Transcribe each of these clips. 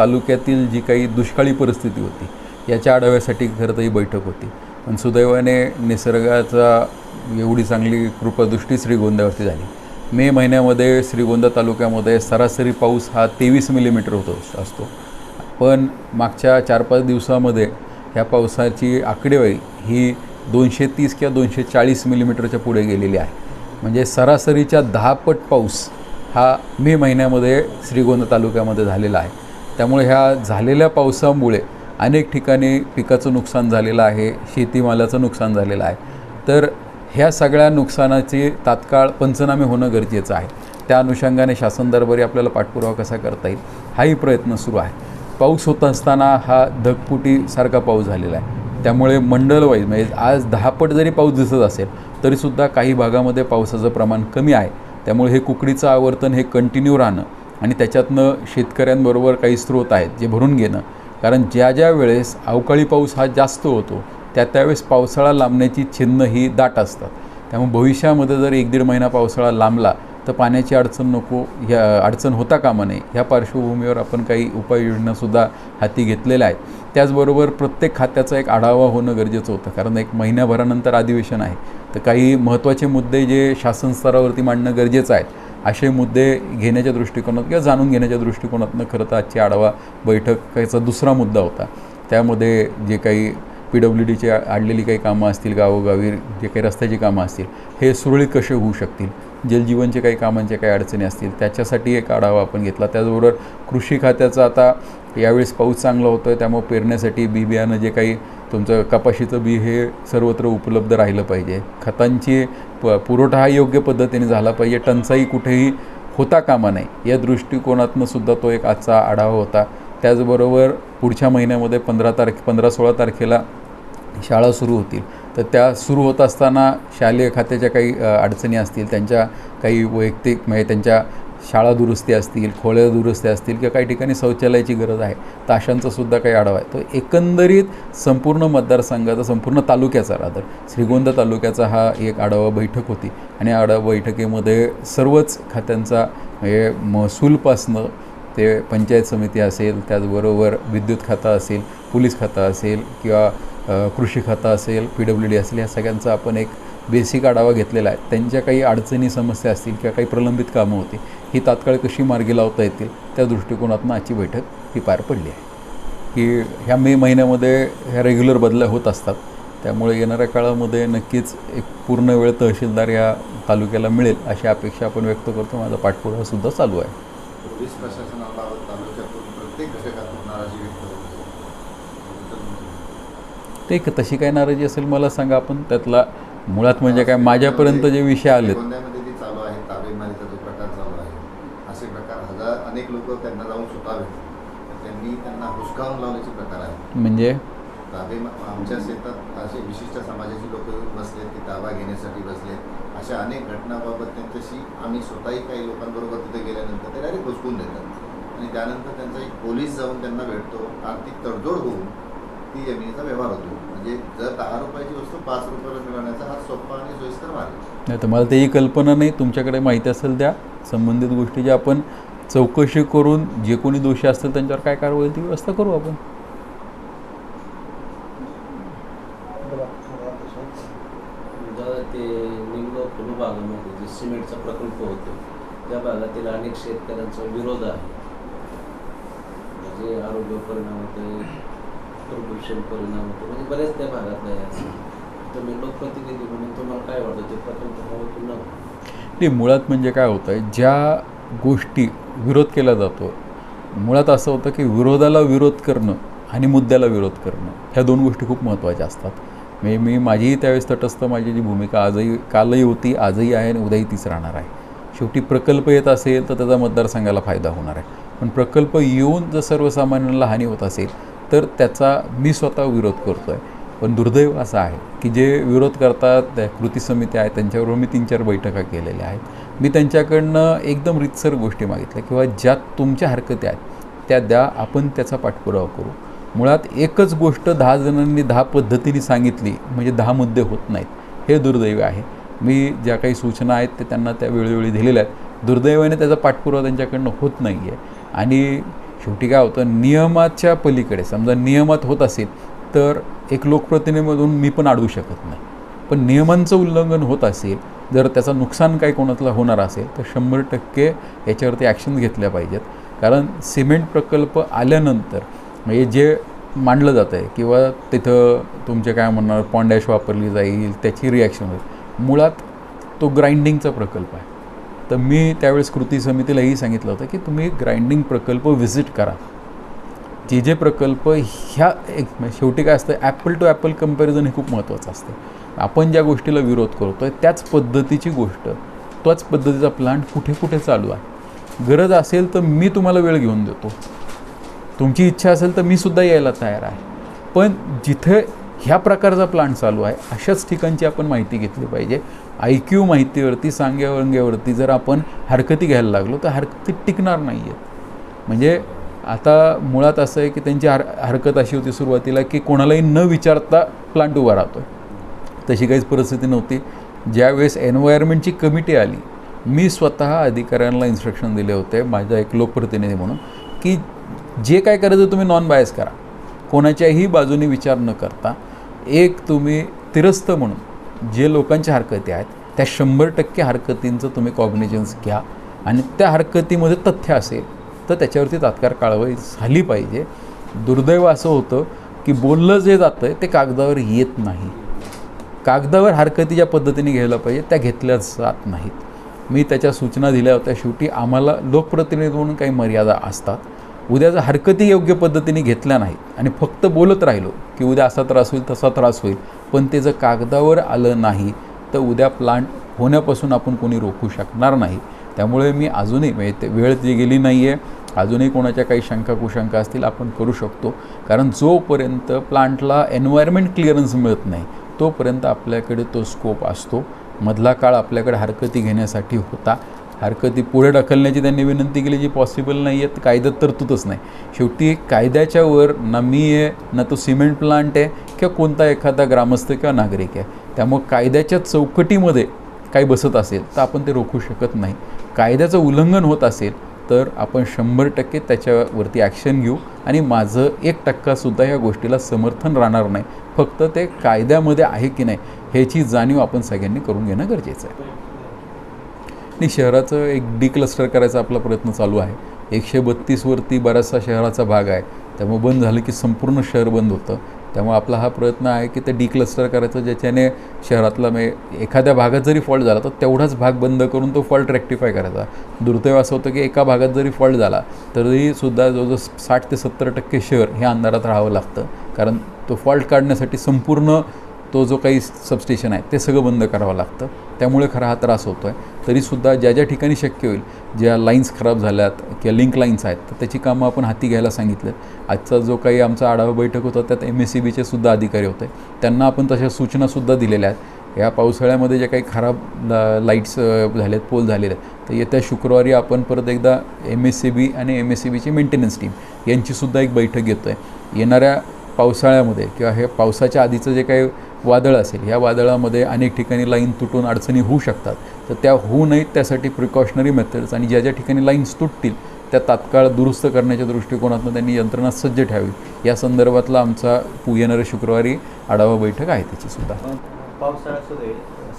तालुक्यातील जी काही दुष्काळी परिस्थिती होती याच्या आढाव्यासाठी खरं तर ही बैठक होती. पण सुदैवाने निसर्गाचा एवढी चांगली कृपादृष्टी श्रीगोंद्यावरती झाली. मे महिन्यामध्ये श्रीगोंदा तालुक्यामध्ये सरासरी पाऊस हा तेवीस मिलीमीटर होतो असतो. पण मागच्या चार पाच दिवसामध्ये ह्या पावसाची आकडेवारी ही दोनशे तीस किंवा दोनशे चाळीस मिलीमीटरच्या पुढे गेलेली आहे. म्हणजे सरासरीच्या दहा पट पाऊस हा मे महिन्यामध्ये श्रीगोंदा तालुक्यामध्ये झालेला आहे. त्यामुळे ह्या झालेल्या पावसामुळे अनेक ठिकाणी पिकाचं नुकसान झालेलं आहे शेतीमालाचं नुकसान झालेलं आहे. तर ह्या सगळ्या नुकसानाचे तात्काळ पंचनामे होणं गरजेचं आहे. त्या अनुषंगाने शासन दरबारी आपल्याला पाठपुरावा कसा करता येईल हाही प्रयत्न सुरू आहे. पाऊस होत असताना हा धगपुटीसारखा पाऊस झालेला आहे. त्यामुळे मंडलवाईज म्हणजे आज दहापट जरी पाऊस दिसत असेल तरीसुद्धा काही भागामध्ये पावसाचं प्रमाण कमी आहे. त्यामुळे हे कुकडीचं आवर्तन हे कंटिन्यू राहणं आणि त्याच्यातनं शेतकऱ्यांबरोबर काही स्रोत आहेत जे भरून घेणं. कारण ज्या ज्या वेळेस अवकाळी पाऊस हा जास्त होतो त्या त्यावेळेस पावसाळा लांबण्याची चिन्ह ही दाट असतात. त्यामुळे भविष्यामध्ये जर एक दीड महिना पावसाळा लांबला तर पाण्याची अडचण नको ह्या अडचण होता कामा नये. ह्या पार्श्वभूमीवर आपण काही उपाययोजनासुद्धा हाती घेतलेल्या आहेत. त्याचबरोबर प्रत्येक खात्याचा एक आढावा होणं गरजेचं होतं. कारण एक महिन्याभरानंतर अधिवेशन आहे. तर काही महत्त्वाचे मुद्दे जे शासन स्तरावरती मांडणं गरजेचं आहे. असे मुद्दे घेण्याच्या दृष्टिकोनात किंवा जाणून घेण्याच्या दृष्टिकोनातनं खरं तर आजची आढावा बैठकाचा दुसरा मुद्दा होता. त्यामध्ये जे काही पी डब्ल्यू डीची आणलेली काही कामं असतील गावोगावी जे काही रस्त्याची कामं असतील हे सुरळीत कसे होऊ शकतील? जलजीवनचे काही कामांच्या काही अडचणी असतील त्याच्यासाठी एक आढावा आपण घेतला. त्याचबरोबर कृषी खात्याचा आता यावेळेस पाऊस चांगला होतो आहे त्यामुळे पेरण्यासाठी बी बियाणं जे काही तुमचं कपाशीचं बी हे सर्वत्र उपलब्ध राहिलं पाहिजे. खतांची प पुरवठा हा योग्य पद्धतीने झाला पाहिजे. टंचाई कुठेही होता कामा नाही या दृष्टिकोनातनं सुद्धा तो एक आजचा आढावा होता. त्याचबरोबर पुढच्या महिन्यामध्ये पंधरा तारखे पंधरा सोळा तारखेला शाळा सुरू होतील. तर त्या सुरू होत असताना शालेय खात्याच्या काही अडचणी असतील त्यांच्या काही वैयक्तिक म्हणजे त्यांच्या शाळा दुरुस्ती असतील खोळ्या दुरुस्ती असतील किंवा काही ठिकाणी शौचालयाची गरज आहे ताशांचासुद्धा सुद्धा काही आढावा आहे. तो एकंदरीत संपूर्ण मतदारसंघाचा संपूर्ण तालुक्याचा रादर श्रीगोंदा तालुक्याचा हा एक आढावा बैठक होती. आणि आढावा बैठकीमध्ये सर्वच खात्यांचा हे महसूलपासनं ते पंचायत समिती असेल त्याचबरोबर विद्युत खातं असेल पोलीस खातं असेल किंवा कृषी खातं असेल पी डब्ल्यू डी असेल या सगळ्यांचा आपण एक बेसिक आढावा घेतलेला आहे. त्यांच्या काही अडचणी समस्या असतील किंवा काही प्रलंबित कामं होती ही तात्काळ कशी मार्गी लावता येतील त्या दृष्टिकोनातून आजची बैठक ही पार पडली आहे. की ह्या मे महिन्यामध्ये ह्या रेग्युलर बदल्या होत असतात. त्यामुळे येणाऱ्या काळामध्ये नक्कीच एक पूर्ण वेळ तहसीलदार या तालुक्याला मिळेल अशी अपेक्षा आपण व्यक्त करतो. माझा पाठपुरावासुद्धा चालू आहे. पोलीस प्रशासनाबाबत तालुक्यातून प्रत्येक घटकातून नाराजी व्यक्त होते ते एक तशी काय नाराजी असेल मला सांगा आपण. त्यातला मुळात म्हणजे काय माझ्यापर्यंत जे विषय आहे असे प्रकार हजार अनेक लोक त्यांना जाऊन सुटावे. त्यांनी त्यांना हुसकावून लावण्याचे प्रकार आहे म्हणजे? ताबे आमच्या शेतात असे विशिष्ट समाजाचे लोक बसलेत ते ताबा घेण्यासाठी बसलेत. अशा अनेक घटनाबाबत त्यांच्याशी आम्ही स्वतःही काही लोकांबरोबर तिथे गेल्यानंतर ते डायरेक्ट घुसकून देतात. आणि त्यानंतर त्यांचा एक पोलीस जाऊन त्यांना भेटतो. आर्थिक तडजोड होऊन ती जमिनीचा व्यवहार होतो. म्हणजे जर दहा रुपयाची वस्तू पाच रुपयाला मिळवण्याचा हा सोपा आणि सोयीस्कर मार्ग. नाही तर मला त्याची कल्पना नाही. तुमच्याकडे माहिती असेल त्या संबंधित गोष्टी ज्या आपण चौकशी करून जे कोणी दोषी असतील त्यांच्यावर काय कारवाई होईल ती व्यवस्था करू आपण. ते निमगाव फुलू भागामध्ये जे सिमेंटचा प्रकल्प होतो त्या भागातील अनेक शेतकऱ्यांचा विरोध आहे. म्हणजे आरोग्य परिणाम होते प्रदूषण परिणाम होतो. म्हणजे बऱ्याच त्या भागात असं तुम्ही लोकप्रतिनिधी म्हणून तुम्हाला काय वाटतं? ते प्रकल्प हवं की नाही मुळात म्हणजे काय होतं आहे ज्या गोष्टी विरोध केला जातो मुळात असं होतं की विरोधाला विरोध करणं आणि मुद्द्याला विरोध करणं ह्या दोन गोष्टी खूप महत्त्वाच्या असतात. म्हणजे मी माझीही त्यावेळेस तटस्थ माझी जी भूमिका आजही कालही होती आजही आहे आणि उद्याही तीच राहणार आहे. शेवटी प्रकल्प येत असेल तर त्याचा मतदारसंघाला फायदा होणार आहे. पण प्रकल्प येऊन जर सर्वसामान्यांना हानी होत असेल तर त्याचा मी स्वतः विरोध करतो आहे पण दुर्दैव असं आहे की जे विरोध करतात त्या कृती समित्या आहेत त्यांच्याबरोबर मी तीन चार बैठका केलेल्या आहेत. मी त्यांच्याकडनं एकदम रितसर गोष्टी मागितल्या किंवा ज्या तुमच्या हरकती आहेत त्या द्या आपण त्याचा पाठपुरावा करू. मुळात एकच गोष्ट दहा जणांनी दहा पद्धतीने सांगितली म्हणजे दहा मुद्दे होत नाहीत. हे दुर्दैव आहे. मी ज्या काही सूचना आहेत ते त्यांना त्या वेळोवेळी दिलेल्या आहेत. दुर्दैवाने त्याचा पाठपुरावा त्यांच्याकडनं होत नाही आहे आणि शेवटी काय होतं नियमाच्या पलीकडे समजा नियमात होत असेल तर एक लोकप्रतिनिधीमधून मी पण अडवू शकत नाही. पण नियमांचं उल्लंघन होत असेल जर त्याचं नुकसान काही कोणातला होणार असेल तर शंभर टक्के याच्यावरती ॲक्शन घेतल्या पाहिजेत. कारण सिमेंट प्रकल्प आल्यानंतर म्हणजे जे मांडलं जातं आहे किंवा तिथं तुमचे काय म्हणणार पॉन्डॅश वापरली जाईल त्याची रिॲक्शन होईल. मुळात तो ग्राइंडिंगचा प्रकल्प आहे. तर मी त्यावेळेस कृती समितीलाही सांगितलं होतं की तुम्ही ग्राइंडिंग प्रकल्प व्हिजिट करा. जे जे प्रकल्प ह्या एक म्हणजे शेवटी काय असतं ॲपल टू ॲपल कंपॅरिझन हे खूप महत्त्वाचं असतं. आपण ज्या गोष्टीला विरोध करतो आहे त्याच पद्धतीची गोष्ट त्याच पद्धतीचा प्लांट कुठे कुठे चालू आहे. गरज असेल तर मी तुम्हाला वेळ घेऊन देतो. तुमची इच्छा असेल तर मी सुद्धा यायला तयार आहे. पण जिथे ह्या प्रकारचा प्लांट चालू आहे. अशाच ठिकाणची आपण माहिती घेतली पाहिजे. आय क्यू माहितीवरती सांग्यावंग्यावरती जर आपण हरकती घ्यायला लागलो तर हरकती टिकणार नाही आहेत म्हणजे आता मुळात असं आहे की त्यांची हर हरकत अशी होती सुरुवातीला की कोणालाही न विचारता प्लांट उभा राहतो आहे तशी काहीच परिस्थिती नव्हती. ज्यावेळेस एन्व्हायरमेंटची कमिटी आली मी स्वतः अधिकाऱ्यांना इन्स्ट्रक्शन दिले होते माझा एक लोकप्रतिनिधी म्हणून की जे काय करायचं तुम्ही नॉन बायस करा. कोणाच्याही बाजूने विचार न करता एक तुम्ही तिरस्त म्हणून जे लोकांच्या हरकती आहेत त्या शंभर टक्के हरकतींचं तुम्ही कॉग्निजन्स घ्या. आणि त्या हरकतीमध्ये तथ्य असेल तर त्याच्यावरती तात्काळ कारवाई झाली पाहिजे. दुर्दैव असं होतं की बोललं जे जातं आहे ते कागदावर येत नाही. कागदावर हरकती ज्या पद्धतीने घ्यायला पाहिजे त्या घेतल्या जात नाहीत. मी त्याच्या सूचना दिल्या होत्या शेवटी आम्हाला लोकप्रतिनिधी म्हणून काही मर्यादा असतात. उद्या जर हरकती योग्य पद्धतीने घेतल्या नाहीत आणि फक्त बोलत राहिलो की उद्या असा त्रास होईल तसा त्रास होईल पण ते जर कागदावर आलं नाही तर उद्या प्लांट होण्यापासून आपण कोणी रोखू शकणार नाही. त्यामुळे मी अजूनही म्हणजे ते वेळ जी गेली नाही आहे अजूनही कोणाच्या काही शंका कुशंका असतील आपण करू शकतो. कारण जोपर्यंत प्लांटला एन्व्हायरमेंट क्लिअरन्स मिळत नाही तोपर्यंत आपल्याकडे तो स्कोप असतो. मधला काळ आपल्याकडे हरकती घेण्यासाठी होता. हरकती पुढे ढकलण्याची त्यांनी विनंती केली जी पॉसिबल नाही आहेत कायद्यात तरतूदच नाही. शेवटी कायद्याच्या वर ना मी आहे ना तो सिमेंट प्लांट आहे किंवा कोणता एखादा ग्रामस्थ किंवा नागरिक आहे. त्यामुळं कायद्याच्या चौकटीमध्ये काही बसत असेल तर आपण ते रोखू शकत नाही. कायद्याचं उल्लंघन होत असेल तर आपण शंभर टक्के त्याच्यावरती ॲक्शन घेऊ. आणि माझं एक टक्कासुद्धा या गोष्टीला समर्थन राहणार नाही. फक्त ते कायद्यामध्ये आहे की नाही ह्याची जाणीव आपण सगळ्यांनी करून घेणं गरजेचं आहे. आणि शहराचं एक डिक्लस्टर करायचा आपला प्रयत्न चालू आहे. एकशे बत्तीसवरती बराचसा शहराचा भाग आहे. त्यामुळे बंद झालं की संपूर्ण शहर बंद होतं. त्यामुळे आपला हा प्रयत्न आहे की ते डिक्लस्टर करायचं ज्याच्याने शहरातला म्हणजे एखाद्या भागात जरी फॉल्ट झाला तर तेवढाच भाग बंद करून तो फॉल्ट रेक्टिफाय करायचा. दुर्दैव असं होतं की एका भागात जरी फॉल्ट झाला तरी सुद्धा जवळजवळ साठ ते सत्तर टक्के शहर हे अंधारात राहावं लागतं. कारण तो फॉल्ट काढण्यासाठी संपूर्ण तो जो काही सबस्टेशन आहे ते सगळं बंद करावं लागतं. त्यामुळे खरा हा त्रास होतो आहे तरीसुद्धा ज्या ज्या ठिकाणी शक्य होईल ज्या लाईन्स खराब झाल्यात किंवा लिंक लाईन्स आहेत तर त्याची कामं आपण हाती घ्यायला सांगितलं आजचा जो काही आमचा आढावा बैठक होता त्यात एम एस सी बीचे सुद्धा अधिकारी होते. त्यांना आपण तशा सूचनासुद्धा दिलेल्या आहेत. या पावसाळ्यामध्ये जे काही खराब लाईट्स झालेत पोल झालेले आहेत तर येत्या शुक्रवारी आपण परत एकदा एम एस सी बी आणि एम एस सी बीची मेंटेनन्स टीम यांचीसुद्धा एक बैठक घेतो आहे येणाऱ्या पावसाळ्यामध्ये किंवा हे पावसाच्या आधीचं जे काही वादळ असेल. या वादळामध्ये अनेक ठिकाणी लाईन तुटून अडचणी होऊ शकतात. तर त्या होऊ नयेत त्यासाठी प्रिकॉशनरी मेथड्स आणि ज्या ज्या ठिकाणी लाईन्स तुटतील त्या तात्काळ दुरुस्त करण्याच्या दृष्टिकोनातून त्यांनी यंत्रणा सज्ज ठेवावी. या संदर्भातला आमचा पु येणाऱ्या शुक्रवारी आढावा बैठक आहे सुरू आहे.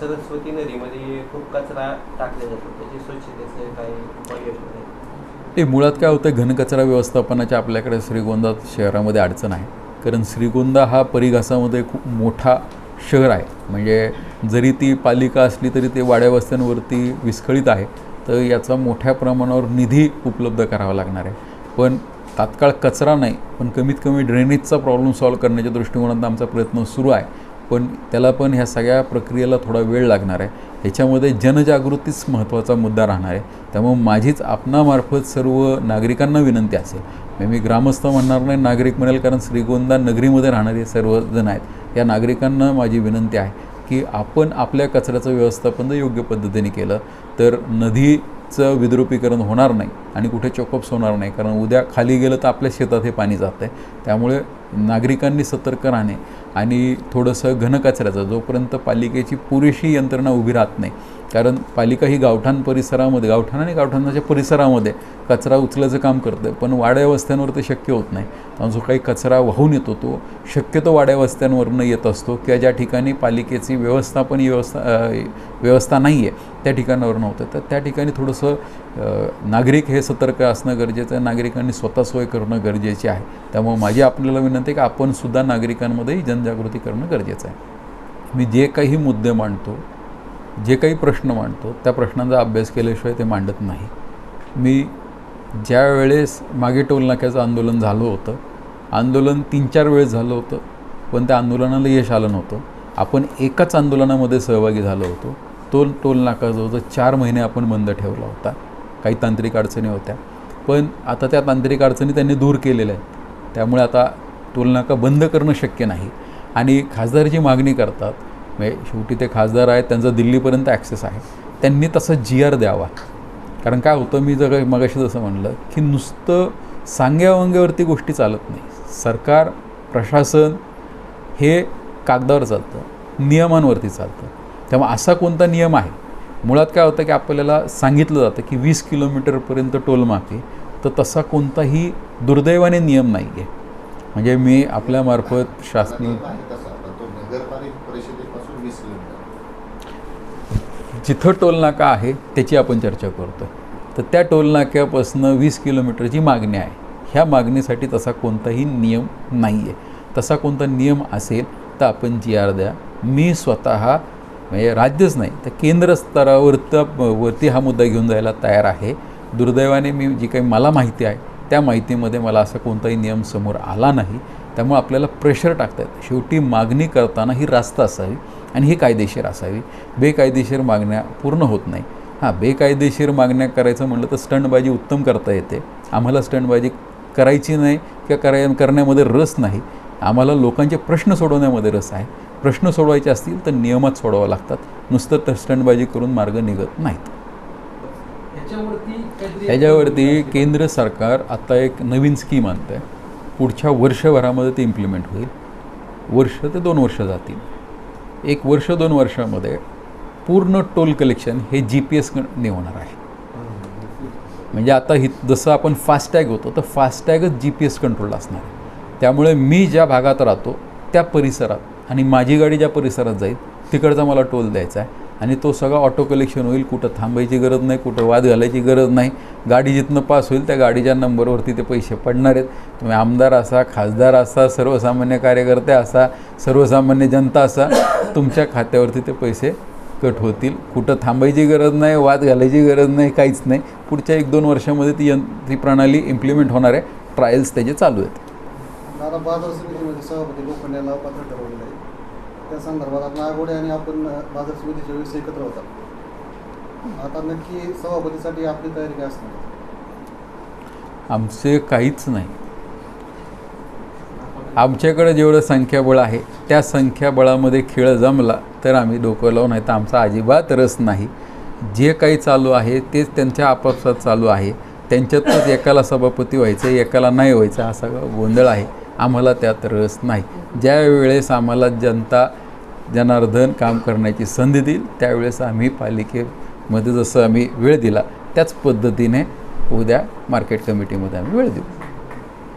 सरस्वती नदीमध्ये खूप कचरा टाकला जातो त्याची स्वच्छतेचे काही ते मुळात काय होतं? घनकचरा व्यवस्थापनाच्या आपल्याकडे श्रीगोंदा शहरामध्ये अडचण आहे. कारण श्रीगोंदा हा परिघासामध्ये खूप मोठा शहर आहे. म्हणजे जरी ती पालिका असली तरी ते वाड्यावस्त्यांवरती विस्कळीत आहे. तर याचा मोठ्या प्रमाणावर निधी उपलब्ध करावा लागणार आहे. पण तात्काळ कचरा नाही पण कमीत कमी ड्रेनेजचा प्रॉब्लेम सॉल्व्ह करण्याच्या दृष्टिकोनातून आमचा प्रयत्न सुरू आहे. पण त्याला पण ह्या सगळ्या प्रक्रियेला थोडा वेळ लागणार आहे. ह्याच्यामध्ये जनजागृतीच महत्त्वाचा मुद्दा राहणार आहे. त्यामुळे माझीच आपणामार्फत सर्व नागरिकांना विनंती असेल मी ग्रामस्थ म्हणणार नाही नागरिक म्हणेल कारण श्रीगोंदा नगरीमध्ये राहणारे सर्वजण आहेत. या नागरिकांना माझी विनंती आहे की आपण आपल्या कचऱ्याचं व्यवस्थापन जर योग्य पद्धतीने केलं तर नदीचं विद्रुपीकरण होणार नाही आणि कुठे चोकअप्स होणार नाही कारण उद्या खाली गेलं तर आपल्या शेतात हे पाणी जात आहे त्यामुळे नागरिकांनी सतर्क राहणे आणि थोडंसं घनकचऱ्याचं जोपर्यंत पालिकेची पुरेशी यंत्रणा उभी राहत नाही कारण पालिका ही गावठाण परिसरामध्ये गावठाण आणि गावठाणाच्या परिसरामध्ये कचरा उचलायचं काम करतं पण वाड्यावस्त्यांवर ते शक्य होत नाही. आणि जो काही कचरा वाहून येतो तो शक्यतो वाड्यावस्त्यांवरनं येत असतो किंवा ज्या ठिकाणी पालिकेची व्यवस्थापन व्यवस्था व्यवस्था नाही आहे त्या ठिकाणावरनं होतं. तर त्या ठिकाणी थोडंसं नागरिक हे सतर्क असणं गरजेचं आहे. नागरिकांनी स्वतः सोय करणं गरजेचे आहे. त्यामुळे माझी आपल्याला विनंती आहे की आपणसुद्धा नागरिकांमध्येही जनजागृती करणं गरजेचं आहे. मी जे काही मुद्दे मांडतो जे काही प्रश्न मांडतो त्या प्रश्नांचा अभ्यास केल्याशिवाय ते मांडत नाही. मी ज्या वेळेस मागे टोलनाक्याचं आंदोलन झालं होतं आंदोलन तीन चार वेळेस झालं होतं पण त्या आंदोलनाला यश आलं नव्हतं. आपण एकाच आंदोलनामध्ये सहभागी झालो होतो. तो टोलनाका जवळजवळ चार महिने आपण बंद ठेवला होता. काही तांत्रिक अडचणी होत्या. पण आता त्या तांत्रिक अडचणी त्यांनी दूर केलेल्या आहेत. त्यामुळे आता टोलनाका बंद करणं शक्य नाही. आणि खासदारची मागणी करतात म्हणजे शेवटी ते खासदार आहेत त्यांचा दिल्लीपर्यंत ॲक्सेस आहे. त्यांनी तसं जी आर द्यावा. कारण काय होतं मी जर मगाशी जसं म्हणलं की नुसतं सांगेवांगेवरती गोष्टी चालत नाही. सरकार प्रशासन हे कागदावर चालतं नियमांवरती चालतं. त्यामुळे असा कोणता नियम आहे? मुळात काय होतं की आपल्याला सांगितलं जातं की वीस किलोमीटरपर्यंत टोलमाफी तर तसा कोणताही दुर्दैवाने नियम नाही आहे म्हणजे मी आपल्यामार्फत शासन नियम आहे तसा पण तो नगरपालिका परिषदेपासून वीस किलोमीटर जिथं टोलनाका आहे त्याची आपण चर्चा करतो. तर त्या टोलनाक्यापासून वीस किलोमीटरची मागणी आहे. ह्या मागणीसाठी तसा कोणताही नियम नाही आहे तसा कोणता नियम असेल तर आपण जी आर द्या. मी स्वतः म्हणजे राज्यच नाही तर केंद्र स्तरावरत वरती हा मुद्दा घेऊन जायला तयार आहे. दुर्दैवाने मी जी काही मला माहिती आहे त्या माहितीमध्ये मला असा कोणताही नियम समोर आला नाही. त्यामुळे आपल्याला प्रेशर टाकता येतं. शेवटी मागणी करताना ही रास्ता असावी. आणि ही कायदेशीर असावी. बेकायदेशीर मागण्या पूर्ण होत नाही. हां बेकायदेशीर मागण्या करायचं म्हटलं तर स्टंटबाजी उत्तम करता येते. आम्हाला स्टंटबाजी करायची नाही किंवा कराय करण्यामध्ये रस नाही. आम्हाला लोकांचे प्रश्न सोडवण्यामध्ये रस आहे. प्रश्न सोडवायचे असतील तर नियमात सोडवावं लागतात. नुसतं तर स्टंटबाजी करून मार्ग निघत नाहीत. ह्याच्यावरती केंद्र सरकार आता एक नवीन स्कीम आणतं आहे पुढच्या वर्षभरामध्ये ते इम्प्लिमेंट होईल. वर्ष ते दोन वर्ष जातील. एक वर्ष दोन वर्षामध्ये पूर्ण टोल कलेक्शन हे जी पी एसने होणार आहे. म्हणजे आता ही जसं आपण फास्टॅग होतो तर फास्टॅगच जी पी एस कंट्रोल असणार आहे. त्यामुळे मी ज्या भागात राहतो त्या परिसरात आणि माझी गाडी ज्या परिसरात जाईल तिकडचा मला टोल द्यायचा आहे. आणि तो सगळा ऑटो कलेक्शन होईल कुठं थांबायची गरज नाही कुठं वाद घालायची गरज नाही. गाडी जिथनं पास होईल त्या गाडीच्या नंबरवरती ते पैसे पडणार आहेत. तुम्ही आमदार असा खासदार असा सर्वसामान्य कार्यकर्ते असा सर्वसामान्य जनता असा तुमच्या खात्यावरती ते पैसे कट होतील. कुठं थांबायची गरज नाही वाद घालायची गरज नाही काहीच नाही. पुढच्या एक दोन वर्षामध्ये ती यं ती प्रणाली इम्प्लिमेंट होणार आहे. ट्रायल्स त्याचे चालू आहेत. त्या संदर्भात आता आणि आपण बाजार समितीच्या वेळेस एकत्र होता आता नक्की सभापतीसाठी आपली तयारी काय असणार? आमचे काहीच नाही. आमच्याकडे जेवढं संख्याबळ आहे त्या संख्याबळामध्ये खेळ जमला तर आम्ही डोकं लावून नाही तर आमचा अजिबात रस नाही. जे काही चालू आहे तेच त्यांच्या आपापसात चालू आहे. त्यांच्यातच एकाला सभापती व्हायचं एकाला नाही व्हायचं हा सगळा गोंधळ आहे. आम्हाला त्यात रस नाही. ज्यावेळेस आम्हाला जनता जनार्दन काम करण्याची संधी देईल त्यावेळेस आम्ही पालिकेमध्ये जसं आम्ही वेळ दिला त्याच पद्धतीने उद्या मार्केट कमिटीमध्ये आम्ही वेळ देऊ.